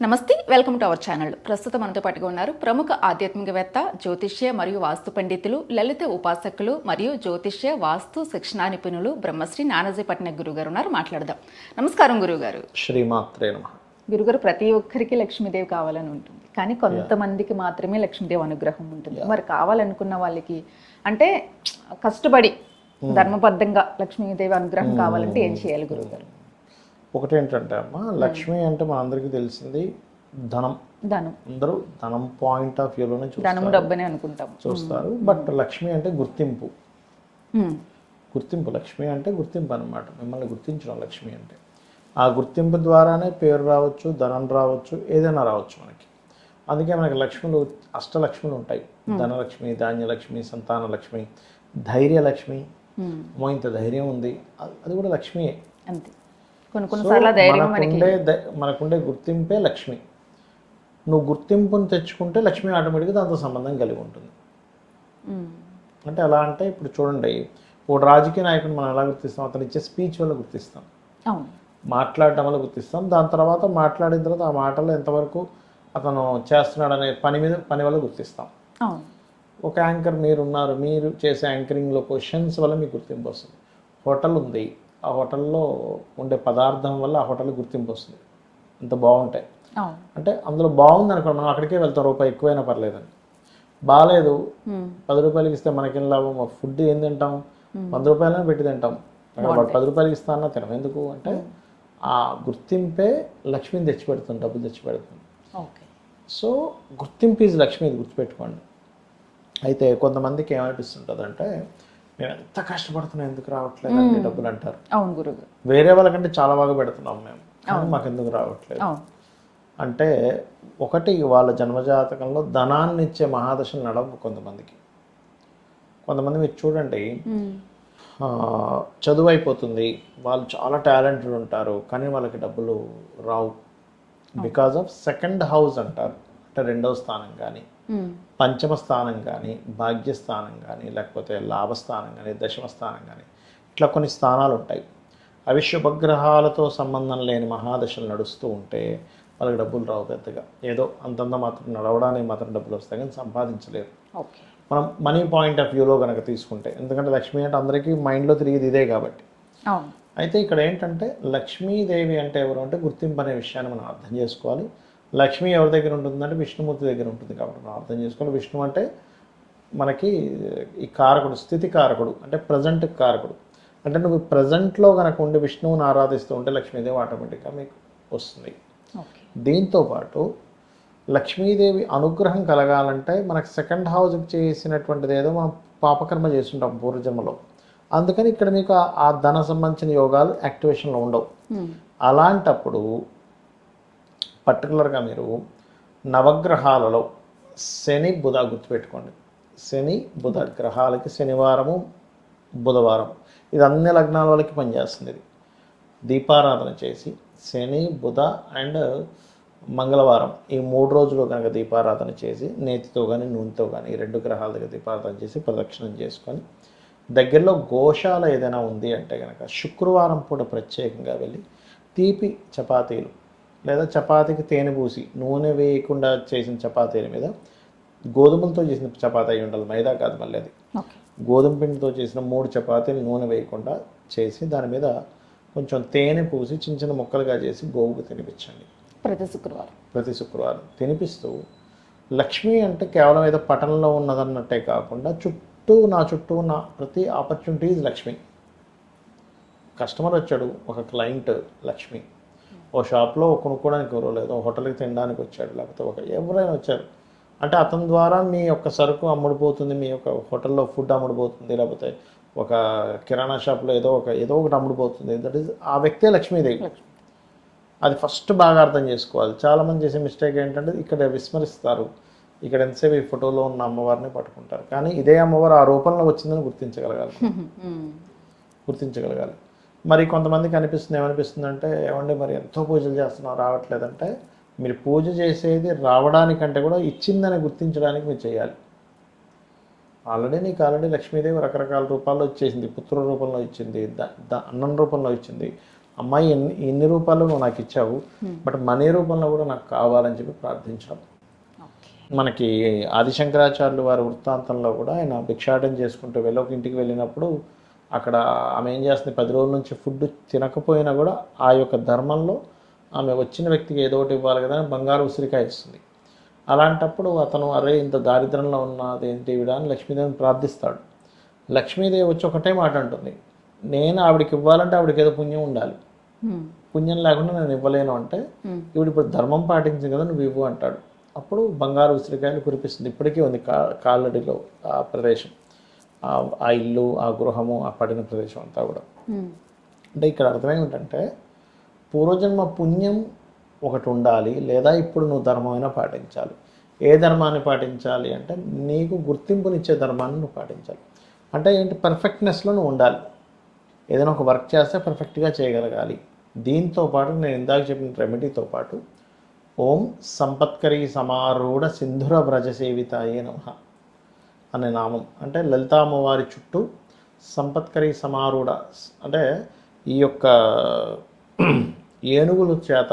నమస్తే welcome to our channel. ప్రస్తుతం మనతో పాటుగా ఉన్నారు ప్రముఖ ఆధ్యాత్మికవేత్త జ్యోతిష్య మరియు వాస్తు పండితులు లలిత ఉపాసకులు మరియు జ్యోతిష్య వాస్తు శిక్షణా నిపుణులు బ్రహ్మశ్రీ నానాజీ పట్నాయక్ గురువు గారు ఉన్నారు. మాట్లాడదాం. నమస్కారం గురుగారు. శ్రీమాత్రే నమ. గురుగారు ప్రతి ఒక్కరికి లక్ష్మీదేవి కావాలని ఉంటుంది. కానీ కొంతమందికి మాత్రమే లక్ష్మీదేవి అనుగ్రహం ఉంటుంది. మరి కావాలనుకున్న వాళ్ళకి అంటే కష్టపడి ధర్మబద్ధంగా లక్ష్మీదేవి అనుగ్రహం కావాలంటే ఏం చేయాలి గురుగారు? ఒకటి ఏంటంటే అమ్మ లక్ష్మి అంటే మనందరికీ తెలిసింది ధనం. ధనం. అందరూ ధనం పాయింట్ ఆఫ్ వ్యూలోనే చూస్తారు. డబ్బనే అనుకుంటాం చూస్తారు. బట్ లక్ష్మి అంటే గుర్తింపు. గుర్తింపు. లక్ష్మి అంటే గుర్తింపు అనమాట మిమ్మల్ని గుర్తించడం లక్ష్మి అంటే. ఆ గుర్తింపు ద్వారానే పేరు రావచ్చు ధనం రావచ్చు ఏదైనా రావచ్చు మనకి. అందుకే మనకి లక్ష్ములు అష్టలక్ష్ములు ఉంటాయి. ధనలక్ష్మి ధాన్యలక్ష్మి సంతానలక్ష్మి ధైర్యలక్ష్మి. ఉమ్. అమ్మో ఇంత ధైర్యం ఉంది. అది అది కూడా లక్ష్మియే. అంతే. కొన్ని కొన్నిసార్లు ధైర్యం మనకి మనకుండే గుర్తింపే లక్ష్మి. నువ్వు గుర్తింపుని తెచ్చుకుంటే లక్ష్మి ఆటోమేటిక్గా దాంతో సంబంధం కలిగి ఉంటుంది. అంటే ఎలా అంటే ఇప్పుడు చూడండి ఒక రాజకీయ నాయకుడు మనం ఎలా గుర్తిస్తాం? అతను ఇచ్చే స్పీచ్ వల్ల గుర్తిస్తాం. మాట్లాడటం వల్ల గుర్తిస్తాం. దాని తర్వాత మాట్లాడిన తర్వాత ఆ మాటలు ఎంతవరకు అతను చేస్తున్నాడు అనే పని మీద పని వల్ల గుర్తిస్తాం. ఒక యాంకర్ మీరు ఉన్నారు మీరు చేసే యాంకరింగ్లో క్వశ్చన్స్ వల్ల మీకు గుర్తింపు వస్తుంది. హోటల్ ఉంది ఆ హోటల్లో ఉండే పదార్థం వల్ల ఆ హోటల్ గుర్తింపు వస్తుంది. ఇంత బాగుంటాయి. అంటే అందులో బాగుంది అనుకోండి మనం అక్కడికే వెళ్తాం రూపాయి ఎక్కువైనా పర్లేదని. బాగాలేదు. పది రూపాయలకి ఇస్తే మనకేం లాభం? ఫుడ్ ఏం తింటాం? వంద రూపాయలనే పెట్టి తింటాం. అక్కడ పది రూపాయలకి ఇస్తా అన్నా తినం ఎందుకు? అంటే ఆ గుర్తింపే లక్ష్మిని తెచ్చిపెడుతుంది డబ్బులు తెచ్చిపెడుతుంది. ఓకే. సో గుర్తింపు ఈజ్ లక్ష్మి ఇది గుర్తుపెట్టుకోండి. అయితే కొంతమందికి ఏమనిపిస్తుంటుంది అంటే మేము ఎంత కష్టపడుతున్నాం ఎందుకు రావట్లేదు అంటే డబ్బులు అంటారు అవును గురువు. వేరే వాళ్ళకంటే చాలా బాగా పెడుతున్నాం మేము మాకు ఎందుకు రావట్లేదు. అంటే ఒకటి వాళ్ళ జన్మజాతకంలో ధనాన్ని ఇచ్చే మహాదశలు నడవు కొంతమందికి. కొంతమంది మీరు చూడండి చదువు అయిపోతుంది వాళ్ళు చాలా టాలెంటెడ్ ఉంటారు కానీ వాళ్ళకి డబ్బులు రావు. బికాజ్ ఆఫ్ సెకండ్ హౌస్ అంటారు. అంటే రెండవ స్థానం కానీ. పంచమ స్థానం కానీ భాగ్యస్థానం కానీ లేకపోతే లాభస్థానం కానీ దశమ స్థానం కానీ ఇట్లా కొన్ని స్థానాలు ఉంటాయి. అవి శుభగ్రహాలతో సంబంధం లేని మహాదశలు నడుస్తూ ఉంటే వాళ్ళకి డబ్బులు రావు పెద్దగా. ఏదో అంతంత మాత్రం నడవడానికి మాత్రం డబ్బులు వస్తాయి కానీ సంపాదించలేరు. మనం మనీ పాయింట్ ఆఫ్ వ్యూలో కనుక తీసుకుంటే ఎందుకంటే లక్ష్మి అంటే అందరికీ మైండ్లో తిరిగేది ఇదే కాబట్టి. అయితే ఇక్కడ ఏంటంటే లక్ష్మీదేవి అంటే ఎవరు అంటే గుర్తింపు అనే విషయాన్ని మనం అర్థం చేసుకోవాలి. లక్ష్మి ఎవరి దగ్గర ఉంటుందంటే విష్ణుమూర్తి దగ్గర ఉంటుంది కాబట్టి మనం అర్థం చేసుకోవాలి విష్ణు అంటే మనకి ఈ కారకుడు స్థితి కారకుడు అంటే ప్రజెంట్ కారకుడు. అంటే నువ్వు ప్రజెంట్లో కనుక ఉండి విష్ణువుని ఆరాధిస్తూ ఉంటే లక్ష్మీదేవి ఆటోమేటిక్గా మీకు వస్తుంది. ఓకే. దీంతో పాటు లక్ష్మీదేవి అనుగ్రహం కలగాలంటే మనకు సెకండ్ హౌస్కి చేసినటువంటిది ఏదో మనం పాపకర్మ చేస్తుంటాం పూర్వజన్మలో. అందుకని ఇక్కడ మీకు ఆ- ధన సంబంధించిన యోగాలు యాక్టివేషన్లో ఉండవు. ఉమ్. అలాంటప్పుడు పర్టికులర్గా మీరు నవగ్రహాలలో శని బుధ గుర్తుపెట్టుకోండి. శని బుధ గ్రహాలకి శనివారము బుధవారం. ఇది అన్ని లగ్నాల వాళ్ళకి పనిచేస్తుంది ఇది. దీపారాధన చేసి శని బుధ అండ్ మంగళవారం ఈ మూడు రోజులు కనుక దీపారాధన చేసి నేతితో కానీ నూనెతో కానీ ఈ రెండు గ్రహాల దగ్గర దీపారాధన చేసి ప్రదక్షిణం చేసుకొని దగ్గరలో గోశాల ఏదైనా ఉంది అంటే కనుక శుక్రవారం పూట ప్రత్యేకంగా వెళ్ళి తీపి చపాతీలు లేదా చపాతీకి తేనె పూసి నూనె వేయకుండా చేసిన చపాతీల మీద గోధుమలతో చేసిన చపాతీ అయి ఉండాలి. మైదా కాదు మళ్ళీ అది. గోధుమ పిండితో చేసిన మూడు చపాతీలు నూనె వేయకుండా చేసి దాని మీద కొంచెం తేనె పూసి చిన్న చిన్న ముక్కలుగా చేసి గోవుకు తినిపించండి. ప్రతి శుక్రవారం. ప్రతి శుక్రవారం తినిపిస్తూ లక్ష్మి అంటే కేవలం ఏదో పట్టణంలో ఉన్నదన్నట్టే కాకుండా చుట్టూ నా చుట్టూ ఉన్న ప్రతి ఆపర్చునిటీ ఈజ్ లక్ష్మి. కస్టమర్ వచ్చాడు ఒక క్లయింట్ లక్ష్మి. ఓ షాప్లో కొనుక్కోవడానికి ఎవరో లేదు హోటల్కి తినడానికి వచ్చాడు లేకపోతే ఒక ఎవరైనా వచ్చారు. అంటే అతని ద్వారా మీ యొక్క సరుకు అమ్ముడుపోతుంది మీ యొక్క హోటల్లో ఫుడ్ అమ్ముడుపోతుంది లేకపోతే ఒక కిరాణా షాప్లో ఏదో ఒక ఏదో ఒకటి అమ్ముడుపోతుంది. దట్ ఈస్ ఆ వ్యక్తే లక్ష్మీదేవి. లక్ష్మి అది ఫస్ట్ బాగా అర్థం చేసుకోవాలి. చాలామంది చేసే మిస్టేక్ ఏంటంటే ఇక్కడ విస్మరిస్తారు. ఇక్కడ ఎంతసేపు ఈ ఫోటోలో ఉన్న అమ్మవారిని పట్టుకుంటారు. కానీ ఇదే అమ్మవారు ఆ రూపంలో వచ్చిందని గుర్తించగలగాలి. ఉమ్. గుర్తించగలగాలి. మరి కొంతమందికి అనిపిస్తుంది ఏమనిపిస్తుంది అంటే ఏమండి మరి ఎంతో పూజలు చేస్తున్నాం రావట్లేదంటే మీరు పూజ చేసేది రావడానికంటే కూడా ఇచ్చిందని గుర్తించడానికి మీరు చేయాలి. ఆల్రెడీ నీకు ఆల్రెడీ లక్ష్మీదేవి రకరకాల రూపాల్లో ఇచ్చేసింది పుత్ర రూపంలో ఇచ్చింది ద ద అన్నం రూపంలో ఇచ్చింది. అమ్మాయి ఎన్ని ఎన్ని రూపాయలు నువ్వు నాకు ఇచ్చావు బట్ మనీ రూపంలో కూడా నాకు కావాలని చెప్పి ప్రార్థించడం ఓకే. మనకి ఆదిశంకరాచార్యులు వారి వృత్తాంతంలో కూడా ఆయన భిక్షాటన చేసుకుంటూ వెళ్ళి ఒక ఇంటికి వెళ్ళినప్పుడు అక్కడ ఆమె ఏం చేస్తుంది? పది రోజుల నుంచి ఫుడ్ తినకపోయినా కూడా ఆ యొక్క ధర్మంలో ఆమె వచ్చిన వ్యక్తికి ఏదో ఒకటి ఇవ్వాలి కదా అని బంగారు ఉసిరికాయ ఇస్తుంది. అలాంటప్పుడు అతను అరే ఇంత దారిద్రంలో ఉన్నది ఏంటి ఈవిడ అని లక్ష్మీదేవిని ప్రార్థిస్తాడు. లక్ష్మీదేవి వచ్చి ఒకటే మాట అంటుంది. నేను ఆవిడకి ఇవ్వాలంటే ఆవిడకి ఏదో పుణ్యం ఉండాలి. పుణ్యం లేకుండా నేను ఇవ్వలేను అంటే. ఇప్పుడు ఇప్పుడు ధర్మం పాటించింది కదా నువ్వు ఇవ్వు అంటాడు. అప్పుడు బంగారు ఉసిరికాయలు కురిపిస్తుంది. ఇప్పటికీ ఉంది కా కాళ్ళడిలో ఆ ప్రదేశం. ఆ- ఇల్లు ఆ గృహము ఆ పడిన ప్రదేశం అంతా కూడా. అంటే ఇక్కడ అర్థం ఏమిటంటే పూర్వజన్మ పుణ్యం ఒకటి ఉండాలి లేదా ఇప్పుడు నువ్వు ధర్మమైనా పాటించాలి. ఏ ధర్మాన్ని పాటించాలి అంటే నీకు గుర్తింపునిచ్చే ధర్మాన్ని నువ్వు పాటించాలి. అంటే ఏంటి? పర్ఫెక్ట్నెస్లో నువ్వు ఉండాలి. ఏదైనా ఒక వర్క్ చేస్తే పర్ఫెక్ట్గా చేయగలగాలి. దీంతో పాటు నేను ఇందాక చెప్పిన రెమెడీతో పాటు ఓం సంపత్కరీ సమారూఢ సింధుర వ్రజ సేవితాయే నమ. అనే నామం. అంటే లలితామ్మవారి చుట్టూ సంపత్కరి సమారూఢ అంటే ఈ యొక్క ఏనుగుల చేత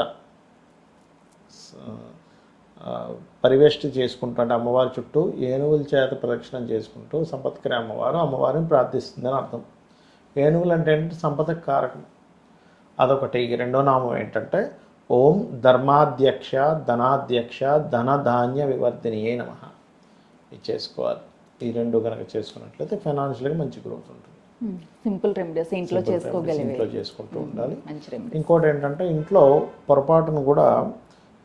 పరివేష్టి చేసుకుంటుంటే అమ్మవారి చుట్టూ ఏనుగుల చేత ప్రదక్షిణం చేసుకుంటూ సంపత్కరి అమ్మవారు అమ్మవారిని ప్రార్థిస్తుందని అర్థం. ఏనుగులు అంటే ఏంటంటే సంపద కారకం అదొకటి. ఈ రెండో నామం ఏంటంటే ఓం ధర్మాధ్యక్ష ధనాధ్యక్ష ధన ధాన్య వివర్ధినియే నమ. ఇది చేసుకోవాలి. ఈ రెండు కనుక చేసుకున్నట్లయితే ఫైనాన్షియల్గా మంచి గ్రోత్ ఉంటుంది. సింపుల్ రెమెడీస్ ఇంట్లో చేసుకోగలిగే ఇంట్లో చేసుకుంటూ ఉండాలి. మంచి రెమెడీ ఇంకోటి ఏంటంటే ఇంట్లో పొరపాటును కూడా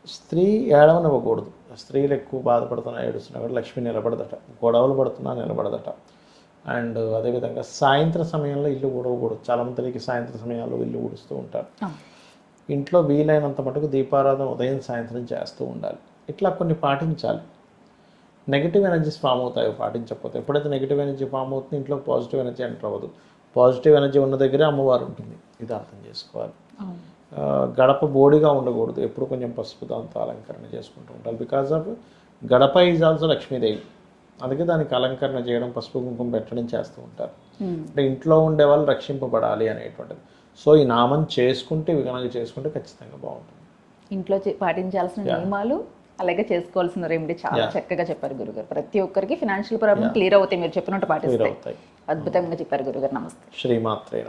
స్త్రీ ఏడవనివ్వకూడదు. స్త్రీలు ఎక్కువ బాధపడుతున్నా ఏడుస్తున్నా కూడా లక్ష్మి నిలబడదట గొడవలు పడుతున్నా నిలబడదట. అండ్ అదేవిధంగా సాయంత్రం సమయంలో ఇల్లు ఊడవకూడదు. చాలా మందికి సాయంత్రం సమయాల్లో ఇల్లు ఊడుస్తూ ఉంటారు. ఇంట్లో వీలైనంత మటుకు దీపారాధన ఉదయం సాయంత్రం చేస్తూ ఉండాలి. ఇట్లా కొన్ని పాటించాలి. నెగిటివ్ ఎనర్జీస్ ఫామ్ అవుతాయి పాటించకపోతే ఎప్పుడైతే నెగిటివ్ ఎనర్జీ ఫామ్ అవుతుంది ఇంట్లో పాజిటివ్ ఎనర్జీ ఎంటర్ అవ్వదు. పాజిటివ్ ఎనర్జీ ఉన్న దగ్గరే అమ్మవారు ఉంటుంది. ఇది అర్థం చేసుకోవాలి. గడప బోడిగా ఉండకూడదు. ఎప్పుడు కొంచెం పసుపు దాంతో అలంకరణ చేసుకుంటూ ఉండాలి. బికాజ్ ఆఫ్ గడప ఈజ్ ఆల్సో లక్ష్మీదేవి. అందుకే దానికి అలంకరణ చేయడం పసుపు కుంకుమ పెట్టడం చేస్తూ ఉంటారు. అంటే ఇంట్లో ఉండే వాళ్ళు రక్షింపబడాలి అనేటువంటిది. సో ఈ నామం చేసుకుంటే కనుక చేసుకుంటే ఖచ్చితంగా బాగుంటుంది. ఇంట్లో పాటించాల్సిన నియమాలు అలాగే చేసుకోవాల్సిన రెమెడీ చాలా. చక్కగా చెప్పారు గురుగారు. ప్రతి ఒక్కరికి ఫినాన్షియల్ ప్రాబ్లం క్లియర్ అవుతాయి మీరు చెప్పినట్టు పాటిస్తాయి. అద్భుతంగా చెప్పారు గురుగారు. నమస్తే. శ్రీమాత్రే